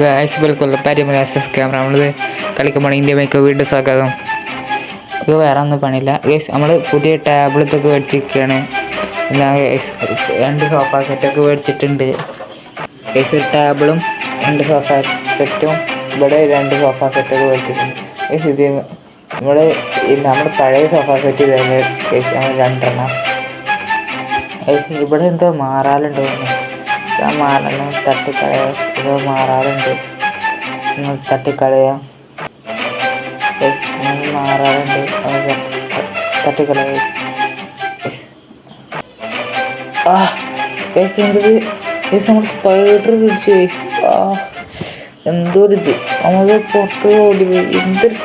Guys welcome പാരിമല S camera നമ്മളിത് കളിക്കുമ്പോൾ ഇന്ത്യ മേക്ക് വീണ്ടും സ്വാഗതം. ഇത് വേറെ ഒന്നും പണിയില്ല. ഗൈസ് നമ്മൾ പുതിയ ടാബ്ലറ്റൊക്കെ മേടിച്ചിരിക്കുകയാണ് പിന്നെ രണ്ട് സോഫ സെറ്റൊക്കെ മേടിച്ചിട്ടുണ്ട്. ഗൈസ് ഒരു ടേബിളും രണ്ട് സോഫ സെറ്റും ഇവിടെ രണ്ട് സോഫ സെറ്റൊക്കെ മേടിച്ചിട്ടുണ്ട്. ഇത് നമ്മൾ നമ്മൾ പഴയ സോഫ സെറ്റ് ഇതായിരുന്നു നമ്മൾ രണ്ടെണ്ണം. ഗൈസ് ഇവിടെ എന്തോ മാറാലുണ്ടോ? മാറണം തട്ടിക്കളയ. ഇതോ മാറാറുണ്ട്. നിങ്ങൾ തട്ടിക്കളയാം മാറാറുണ്ട്. അത് തട്ടി- തട്ടിക്കളയ. ആ ഗൈസ് എന്തത് ഗൈസ് നമ്മൾ സ്പൈഡർ പിടിച്ചു. ഗൈസ് ആ എന്തോ ഇത്. നമ്മൾ പുറത്ത് ഓടി പോയി. എന്തൊരു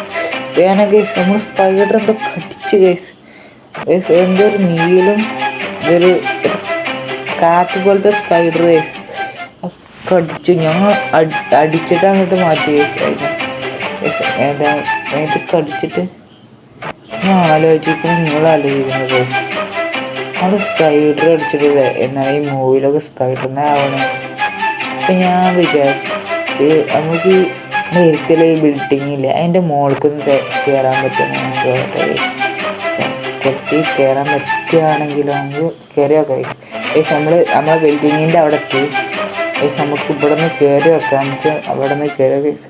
വേന ഗൈസ് നമ്മൾ സ്പൈഡർ എന്തോ കടിച്ച് ഗൈസ് എന്തൊരു എന്തോ നീലും ഒരു കാറ്റ് പോലത്തെ സ്പൈഡർ ഗൈസ് കടിച്ചു. ഞങ്ങൾ അടിച്ചിട്ട് അങ്ങോട്ട് മാറ്റി അതിനെ ഏതാ കടിച്ചിട്ട്? ഞാൻ ആലോചിക്കുന്നത് നിങ്ങൾ ആലോചിക്കുന്നത് ഗൈസ് നമ്മൾ സ്പൈഡർ അടിച്ചിട്ടില്ല എന്നാൽ ഈ മൂവിയിലൊക്കെ സ്പൈഡറിനെ ആവണേ. അപ്പം ഞാൻ വിചാരിച്ച് നമുക്ക് ഈ നേരത്തിൽ ഈ ബിൽഡിംഗ് ഇല്ല അതിന്റെ മുകൾക്കൊന്ന് കയറാൻ വളരെ ചെട്ടി കയറാൻ പറ്റുകയാണെങ്കിലും? നമുക്ക് കയറിയൊക്കെ നമ്മൾ നമ്മളെ ബിൽഡിങ്ങിന്റെ അവിടെ എത്തി. ഏസ് നമുക്ക് ഇവിടെ നിന്ന് കയറി വെക്കാം. നമുക്ക് അവിടെ നിന്ന് കയറി ഗൈസ്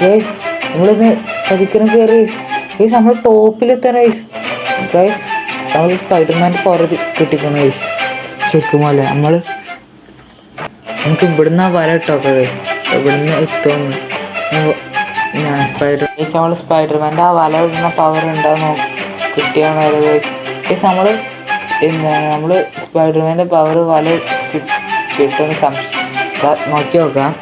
ഗൈസ് നമ്മളിന്ന് പതിക്കണം കയറി ഗൈസ് ഗൈസ് നമ്മൾ ടോപ്പിലെത്തണം ഗൈസ് ഗൈസ് നമ്മൾ സ്പൈഡർമാന്റെ പവർ കിട്ടിക്കണം ഗൈസ് ശരിക്കും പോലെ നമ്മൾ നമുക്ക് ഇവിടുന്ന് വര ഇട്ടോക്കെ ഗൈസ് ഇവിടുന്ന് എത്തുമെന്ന് ഞാൻ സ്പൈഡർ ഗൈസ് നമ്മൾ സ്പൈഡർമാന്റെ ആ വല ഇടുന്ന പവർ ഉണ്ടാകുന്നു കിട്ടിയാണ് ഗൈസ് ഗൈസ് നമ്മൾ എന്താണ് നമ്മൾ സ്പൈഡർമാന്റെ പവർ വല കിട്ടുമെന്ന് സംശയം നോക്കി നോക്കാം.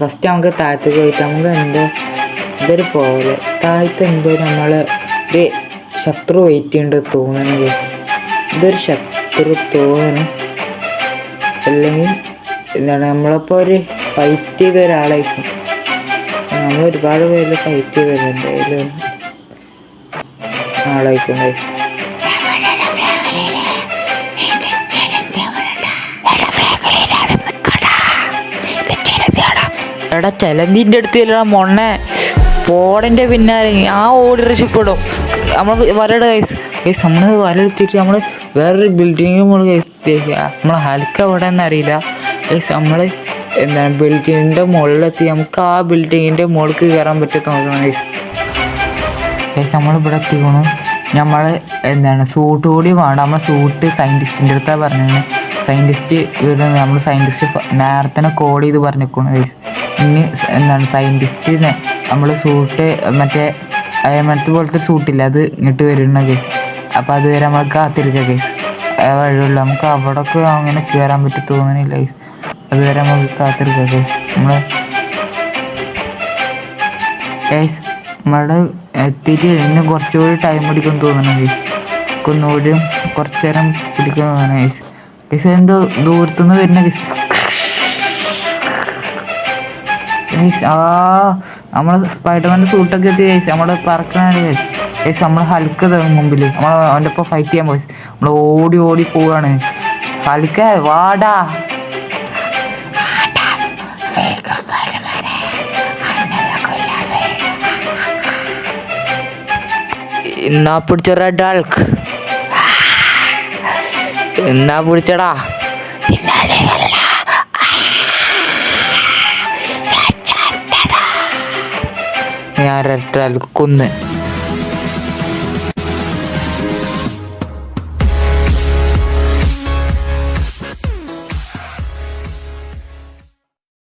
ഫസ്റ്റ് നമുക്ക് താഴത്തേക്ക് പോയിട്ട് നമുക്ക് എന്തോ എന്തൊരു പോലെ താഴത്ത് എന്തോ നമ്മൾ ഒരു ശത്രു വെയിറ്റ് ചെയ്യേണ്ട തോന്നണ ഇതൊരു ശത്രു തോന്നണ. അല്ലെങ്കിൽ എന്താണ് നമ്മളിപ്പോൾ ഒരു ഫൈറ്റ് ചെയ്ത ഒരാളായിരിക്കും. നമ്മൾ ഒരുപാട് പേര് ഫൈറ്റ് ചെയ്തിട്ടുണ്ട് ആളായിരിക്കും ഗൈസ് എടാ ചെലന്തിന്റെ അടുത്ത് മൊണ്ണെ. പോടന്റെ പിന്നാലെ ആ ഓടി രക്ഷപ്പെടും നമ്മൾ വരട കൈസ് കൈസ് നമ്മൾ വരടുത്തിട്ട് നമ്മൾ വേറൊരു ബിൽഡിങ് നമ്മൾ നമ്മൾ ഹൽക്ക എവിടെ എന്നറിയില്ല കൈസ് നമ്മൾ എന്താണ് ബിൽഡിങ്ങിന്റെ മുകളിലെത്തി നമുക്ക് ആ ബിൽഡിങ്ങിന്റെ മുകളിലേക്ക് കയറാൻ പറ്റും നോക്കണം കൈസ് കൈസ് നമ്മളിവിടെ എത്തിക്കണു. നമ്മൾ എന്താണ് സൂട്ട് കൂടി വേണം. നമ്മൾ സൂട്ട് സയന്റിസ്റ്റിന്റെ അടുത്താണ് പറഞ്ഞത് സയന്റിസ്റ്റ് നമ്മൾ സയന്റിസ്റ്റ് നേരത്തെ കോഡ് ചെയ്ത് പറഞ്ഞിരിക്കുന്നു കൈസ് ഇനി എന്താണ് സയന്റിസ്റ്റ് നമ്മൾ സൂട്ട് മറ്റേ അയമനത്ത് പോലത്തെ സൂട്ടില്ല അത് ഇങ്ങോട്ട് വരുന്ന കേസ് അപ്പോൾ അതുവരെ നമ്മൾ കാത്തിരിക്കുക കേസ് വഴിയുള്ള. നമുക്ക് അവിടെയൊക്കെ അങ്ങനെ കയറാൻ പറ്റി തോന്നുന്നില്ല കേസ് അതുവരെ നമുക്ക് കാത്തിരിക്കുക കേസ് നമ്മൾ കേസ് നമ്മുടെ എത്തിയിട്ട് ഇന്ന് കുറച്ചുകൂടി ടൈം പിടിക്കും തോന്നുന്നു കേസ് ഒന്നുകൂടി കുറച്ചു നേരം പിടിക്കാൻ തോന്നുന്നു കേസ് കേസ് എന്തോ ദൂരത്തുനിന്ന് വരുന്ന ഗൈസ് ഗൈസ് ആ നമ്മൾ സ്പൈഡർമാന്റെ സൂട്ടൊക്കെ എത്തി ഗൈസ് നമ്മൾ പറക്കണ ഗൈസ് ഗൈസ് നമ്മൾ ഹൽക്ക് മുമ്പിൽ നമ്മൾ അവന്റെ ഒപ്പം ഫൈറ്റ് ചെയ്യാൻ പോയി. നമ്മൾ ഓടി ഓടി പോവാണ്. ഹൽക്ക വാടാ. എന്നാ പിടിച്ചോടാ ഡാൾക്ക് എന്നാ പിടിച്ചടാ? ഞാൻ ഒരൊറ്റ കൊന്ന്.